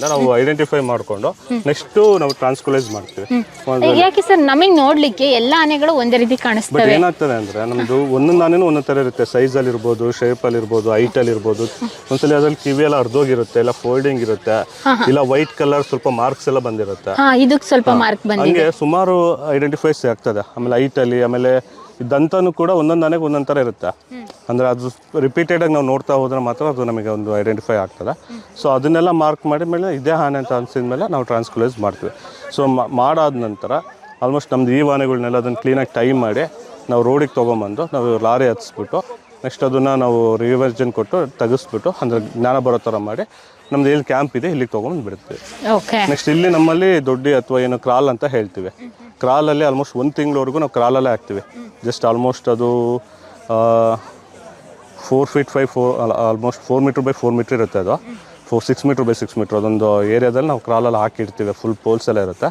ಇರೋದ್ರಿಂದ ನಾವು ಐಡೆಂಟಿಫೈ ಮಾಡಿಕೊಂಡು ನೆಕ್ಸ್ಟ್ ನಾವು ಟ್ರಾನ್ಸ್ಕುಲೈಸ್ ಮಾಡ್ತೀವಿ. ಯಾಕೆ ಸರ್? ನಮಗೆ ನೋಡ್ಲಿಕ್ಕೆ ಎಲ್ಲ ಆನೆಗಳು ಒಂದೇ ರೀತಿ ಬಟ್ ಕಾಣಿಸ್ತವೆ ಏನಾಗ್ತದೆ ಅಂದ್ರೆ ನಮ್ದು ಒಂದೊಂದು ಆನೆನು ಒಂದೊಂದು ತರ ಇರುತ್ತೆ. ಸೈಜ್ ಅಲ್ಲಿ ಇರ್ಬೋದು ಶೇಪ್ ಅಲ್ಲಿ ಇರ್ಬೋದು ಹೈಟ್ ಅಲ್ಲಿ ಇರ್ಬೋದು. ಒಂದ್ಸಲ ಅದ್ರಲ್ಲಿ ಕಿವಿ ಎಲ್ಲ ಅರ್ಧೋಗಿರುತ್ತೆ ಇಲ್ಲ ಫೋಲ್ಡಿಂಗ್ ಇರುತ್ತೆ. ಇಲ್ಲ ವೈಟ್ ಕಲರ್ ಸ್ವಲ್ಪ ಮಾರ್ಕ್ಸ್ ಎಲ್ಲ ಬಂದಿರುತ್ತೆ. ಹಾ ಇದಕ್ಕೆ ಸ್ವಲ್ಪ ಮಾರ್ಕ್ ಬಂದಿದೆ. ಹಂಗೆ ಸುಮಾರು ಐಡೆಂಟಿಫೈಸ್ ಆಗ್ತದೆ. ಆಮೇಲೆ ಹೈಟ್ ಅಲ್ಲಿ ಆಮೇಲೆ ದಂತನೂ ಕೂಡ ಒಂದೊಂದು ಆನೆಗೆ ಒಂದೊಂದು ಥರ ಇರುತ್ತೆ. ಅಂದರೆ ಅದು ರಿಪೀಟೆಡ್ ಆಗಿ ನಾವು ನೋಡ್ತಾ ಹೋದ್ರೆ ಮಾತ್ರ ಅದು ನಮಗೆ ಒಂದು ಐಡೆಂಟಿಫೈ ಆಗ್ತದೆ. ಸೊ ಅದನ್ನೆಲ್ಲ ಮಾರ್ಕ್ ಮಾಡಿ ಮೇಲೆ ಇದೇ ಆನೆ ಅಂತ ಅನ್ಸಿದ ಮೇಲೆ ನಾವು ಟ್ರಾನ್ಸ್ಕ್ಯುಲೈಸ್ ಮಾಡ್ತೀವಿ. ಸೊ ಮಾಡಾದ ನಂತರ ಆಲ್ಮೋಸ್ಟ್ ನಮ್ದು ಈ ಆನೆಗಳನ್ನೆಲ್ಲ ಅದನ್ನು ಕ್ಲೀನಾಗಿ ಟೈಮ್ ಮಾಡಿ ನಾವು ರೋಡಿಗೆ ತೊಗೊಂಬಂದು ನಾವು ಲಾರಿ ಹತ್ಸ್ಬಿಟ್ಟು ನೆಕ್ಸ್ಟ್ ಅದನ್ನು ನಾವು ರಿವರ್ಜನ್ ಕೊಟ್ಟು ತೆಗೆಸ್ಬಿಟ್ಟು ಅಂದರೆ ಜ್ಞಾನ ಬರೋ ಥರ ಮಾಡಿ ನಮ್ದು ಎಲ್ಲಿ ಕ್ಯಾಂಪ್ ಇದೆ ಇಲ್ಲಿಗೆ ತೊಗೊಂಡು ಬಿಡ್ತೀವಿ ನೆಕ್ಸ್ಟ್ ಇಲ್ಲಿ ನಮ್ಮಲ್ಲಿ ದೊಡ್ಡಿ ಅಥವಾ ಏನು ಕ್ರಾಲ್ ಅಂತ ಹೇಳ್ತೀವಿ. ಕ್ರಾಲಲ್ಲಿ ಆಲ್ಮೋಸ್ಟ್ ಒಂದು ತಿಂಗಳವರೆಗೂ ನಾವು ಕ್ರಾಲಲ್ಲೇ ಹಾಕ್ತೀವಿ. ಜಸ್ಟ್ ಆಲ್ಮೋಸ್ಟ್ ಅದು four feet five four almost four metre by four metre ಇರುತ್ತೆ ಅದು. Four six metre by six metre ಅದೊಂದು ಏರಿಯಾದಲ್ಲಿ ನಾವು ಕ್ರಾಲಲ್ಲಿ ಹಾಕಿರ್ತೀವಿ ಫುಲ್ ಪೋಲ್ಸ್ ಎಲ್ಲ ಇರುತ್ತೆ.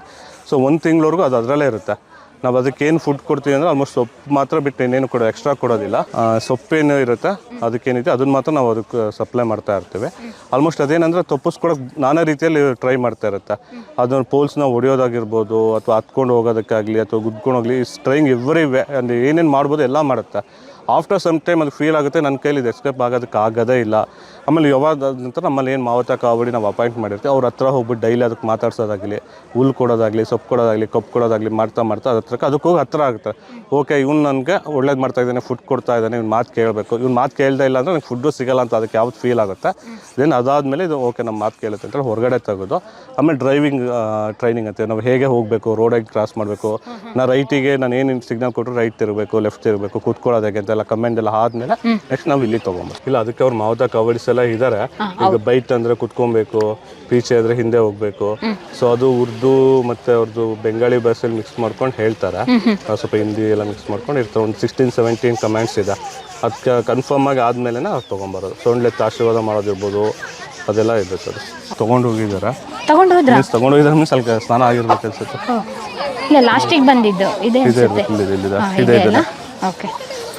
ಸೊ ಒಂದು ತಿಂಗಳವರೆಗೂ ಅದು ಅದರಲ್ಲೇ ಇರುತ್ತೆ. ನಾವು ಅದಕ್ಕೆ ಫುಡ್ ಕೊಡ್ತೀವಿ ಅಂದರೆ ಆಲ್ಮೋಸ್ಟ್ ಸೊಪ್ಪು ಮಾತ್ರ ಬಿಟ್ಟು ಇನ್ನೇನು ಕೊಡೋ ಎಕ್ಸ್ಟ್ರಾ ಕೊಡೋದಿಲ್ಲ. ಸೊಪ್ಪೇನು ಇರುತ್ತೆ, ಅದಕ್ಕೇನಿದೆ ಅದನ್ನ ಮಾತ್ರ ನಾವು ಅದಕ್ಕೆ ಸಪ್ಲೈ ಮಾಡ್ತಾ ಇರ್ತೇವೆ. ಆಲ್ಮೋಸ್ಟ್ ಅದೇನಂದ್ರೆ ತಪ್ಪಿಸ್ಕೊಡೋಕೆ ನಾನಾ ರೀತಿಯಲ್ಲಿ ಟ್ರೈ ಮಾಡ್ತಾ ಇರುತ್ತೆ. ಅದನ್ನ ಪೋಲ್ಸ್ನ ಹೊಡೆಯೋದಾಗಿರ್ಬೋದು ಅಥವಾ ಹತ್ಕೊಂಡು ಹೋಗೋದಕ್ಕಾಗಲಿ, ಅಥವಾ ಗುದ್ಕೊಂಡು ಹೋಗಲಿ ಸ್ಟ್ರೈಂಗ್ ಎವ್ರಿ ವೇ ಅಂದರೆ ಏನೇನು ಮಾಡ್ಬೋದು, ಎಲ್ಲ ಮಾಡುತ್ತೆ. ಆಫ್ಟರ್ ಸಮ್ ಟೈಮ್ ಅದು ಫೀಲ್ ಆಗುತ್ತೆ ನನ್ನ ಕೈಲಿ ಇದು ಎಸ್ಕೇಪ್ ಆಗೋದಕ್ಕೆ ಆಗೋದೇ ಇಲ್ಲ. ಆಮೇಲೆ ಯಾವಾಗ ನಂತರ ನಮ್ಮಲ್ಲಿ ಏನು ಮಾವತ ಕಾವಡಿ ನಾವು ಅಪಾಯಿಂಟ್ ಮಾಡಿರ್ತೀವಿ, ಅವ್ರ ಹತ್ರ ಹೋಗ್ಬಿಟ್ಟು ಡೈಲಿ ಅದಕ್ಕೆ ಮಾತಾಡ್ಸೋದಾಗಲಿ, ಹುಲ್ ಕೊಡೋದಾಗಲಿ, ಸೊಪ್ಪು ಕೊಡೋದಾಗಲಿ ಕಪ್ಪು ಕೊಡೋದಾಗಲಿ, ಮಾಡ್ತಾ ಮಾಡ್ತಾ ಅದ್ರ ಹತ್ರಕ್ಕೆ ಅದಕ್ಕೆ ಹೋಗಿ ಹತ್ರ ಆಗುತ್ತೆ. ಓಕೆ ಇವ್ನು ನನಗೆ ಒಳ್ಳೇದು ಮಾಡ್ತಾ ಇದ್ದಾನೆ ಫುಡ್ ಕೊಡ್ತಾ ಇದ್ದಾನೆ, ಇವ್ನು ಮಾತು ಕೇಳಬೇಕು. ಇವ್ನು ಮಾತು ಕೇಳ್ದೆ ಇಲ್ಲ ಅಂದರೆ ನನಗೆ ಫುಡ್ಡು ಸಿಗಲ್ಲ ಅಂತ ಅದಕ್ಕೆ ಯಾವ್ದು ಫೀಲ್ ಆಗುತ್ತೆ. ದೆನ್ ಅದಾದಮೇಲೆ ಇದು ಓಕೆ ನಮ್ಮ ಮಾತು ಕೇಳುತ್ತೆ ಅಂತ ಹೊರಗಡೆ ತೆಗೆದು, ಆಮೇಲೆ ಡ್ರೈವಿಂಗ್ ಟ್ರೈನಿಂಗ್ ಅಂತ ನಾವು ಹೇಗೆ ಹೋಗಬೇಕು ರೋಡಾಗಿ ಕ್ರಾಸ್ ಮಾಡಬೇಕು, ನಾ ರೈಟಿಗೆ ನಾನು ಏನು ಸಿಗ್ನಲ್ ಕೊಟ್ಟರು ರೈಟ್ ತಿರಬೇಕು ಲೆಫ್ಟ್ ತಿರಬೇಕು ಕೂತ್ಕೊಳ್ಳೋದು ಹೇಗೆ ಅಂತೆಲ್ಲ ಕಮೆಂಟ್ ಎಲ್ಲ ಆದ್ಮೇಲೆ ನೆಕ್ಸ್ಟ್ ನಾವು ಇಲ್ಲಿ ತಗೊಂಬೋದು ಇಲ್ಲ ಅದಕ್ಕೆ ಅವ್ರ ಮಾವತ ಕವರ್ಸ್ ಎಲ್ಲ ಇದ್ದಾರೆ ಈಗ ಬೈಟ್ ಅಂದ್ರೆ ಕುತ್ಕೊಬೇಕು ಪೀಚೆ ಆದ್ರೆ ಹಿಂದೆ ಹೋಗ್ಬೇಕು. ಸೊ ಅದು ಉರ್ದು ಮತ್ತೆ ಅವ್ರದ್ದು ಬೆಂಗಾಳಿ ಭಾಷೆಯಲ್ಲಿ ಮಿಕ್ಸ್ ಮಾಡ್ಕೊಂಡು ಹೇಳ್ತಾರೆ. ಸ್ವಲ್ಪ ಹಿಂದಿ ಎಲ್ಲ ಮಿಕ್ಸ್ ಮಾಡ್ಕೊಂಡು ಇರ್ತಾರೆ. ಒಂದು ಸಿಕ್ಸ್ಟೀನ್ ಸೆವೆಂಟೀನ್ ಕಮೆಂಟ್ಸ್ ಇದೆ. ಅದಕ್ಕೆ ಕನ್ಫರ್ಮ್ ಆಗಿ ಆದ್ಮೇಲೆ ಅವ್ರು ತೊಗೊಂಬರೋದು. ಸೊಂಡ್ಲೆತ್ತು ಆಶೀರ್ವಾದ ಮಾಡೋದಿರ್ಬೋದು. ಅದೆಲ್ಲ ಇರುತ್ತೆ ಅದು ತೊಗೊಂಡು ಹೋಗಿದ್ದಾರೆ ತಗೊಂಡು ಹೋದ್ರ? ತಗೊಂಡು ಹೋಗಿದ್ರೆ ಮೀನ್ಸ್ ಅಲ್ಲಿ ಸ್ನಾನ ಆಗಿರ್ಬೇಕು ಅನ್ಸುತ್ತೆ ಇಲ್ಲ ಲಾಸ್ಟಿಗೆ ಬಂದಿದ್ದು. ಇದೆ ಇದೆ ಇದೆ ಇದೆ ಓಕೆ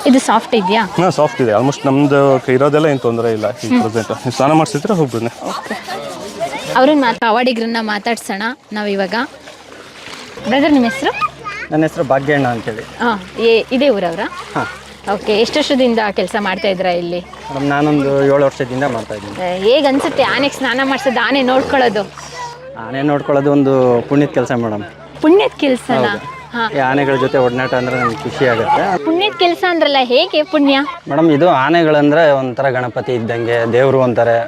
ಇದು ಸಾಫ್ಟ್ ಇದೆಯಾ? ಹಾಂ ಸಾಫ್ಟ್ ಇದೆ. ಆಲ್ಮೋಸ್ಟ್ ನಮ್ದು ಇರೋದೆಲ್ಲ ಏನು ತೊಂದರೆ ಇಲ್ಲ. ಈಗ ಪ್ರೆಸೆಂಟ್ ನೀವು ಸ್ನಾನ ಮಾಡಿಸಿದ್ರೆ ಹೋಗ್ಬಿಡಿ ಓಕೆ. ಅವ್ರನ್ನ ಮಾತು ಅವಾರ್ಡಿಗ್ರನ್ನ ಮಾತಾಡ್ಸೋಣ ನಾವಿವಾಗ. ಬ್ರದರ್ ನಿಮ್ಮ ಹೆಸರು? ನನ್ನ ಹೆಸರು ಭಾಗ್ಯಣ್ಣ ಅಂತೇಳಿ. ಹಾಂ ಇದೇ ಊರವ್ರ? ಹಾಂ. ಓಕೆ ಎಷ್ಟು ವರ್ಷದಿಂದ ಕೆಲಸ ಮಾಡ್ತಾ ಇದ್ರಾ ಇಲ್ಲಿ? ಮೇಡಮ್ ನಾನೊಂದು ಏಳು ವರ್ಷದಿಂದ ಮಾಡ್ತಾ ಇದ್ದೀನಿ. ಹೇಗೆ ಅನ್ಸುತ್ತೆ ಆನೆಗೆ ಸ್ನಾನ ಮಾಡಿಸೋದು ಆನೆ ನೋಡ್ಕೊಳ್ಳೋದು? ಆನೆ ನೋಡ್ಕೊಳ್ಳೋದು ಒಂದು ಪುಣ್ಯದ ಕೆಲಸ ಮೇಡಮ್. ಪುಣ್ಯದ ಕೆಲಸನ? ಈ ಆನೆಗಳ ಜೊತೆ ಒಡನಾಟ ಅಂದ್ರೆ ನಮ್ಗೆ ಖುಷಿ ಆಗುತ್ತೆ. ಪುಣ್ಯದ ಕೆಲಸ ಅಂದ್ರಲ್ಲ ಹೇಗೆ ಪುಣ್ಯ? ಮೇಡಮ್ ಇದು ಆನೆಗಳಂದ್ರೆ ಒಂಥರ ಗಣಪತಿ ಇದ್ದಂಗೆ ದೇವರು ಅಂತಾರೆ.